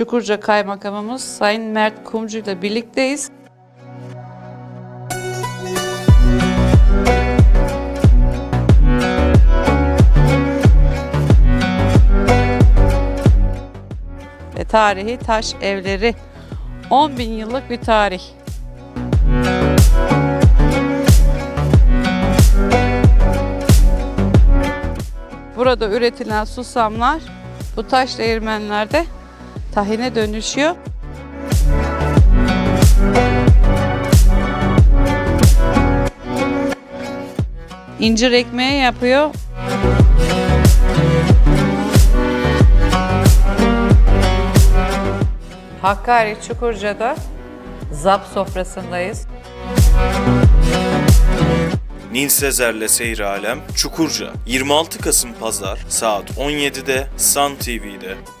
Çukurca Kaymakamımız Sayın Mert Kumcu ile birlikteyiz. Ve tarihi taş evleri 10 bin yıllık bir tarih. Burada üretilen susamlar bu taş değirmenlerde tahine dönüşüyor. İncir ekmeği yapıyor. Hakkari Çukurca'da zap sofrasındayız. Nil Sezer'le Seyir Alem Çukurca 26 Kasım Pazar saat 17'de Sun TV'de.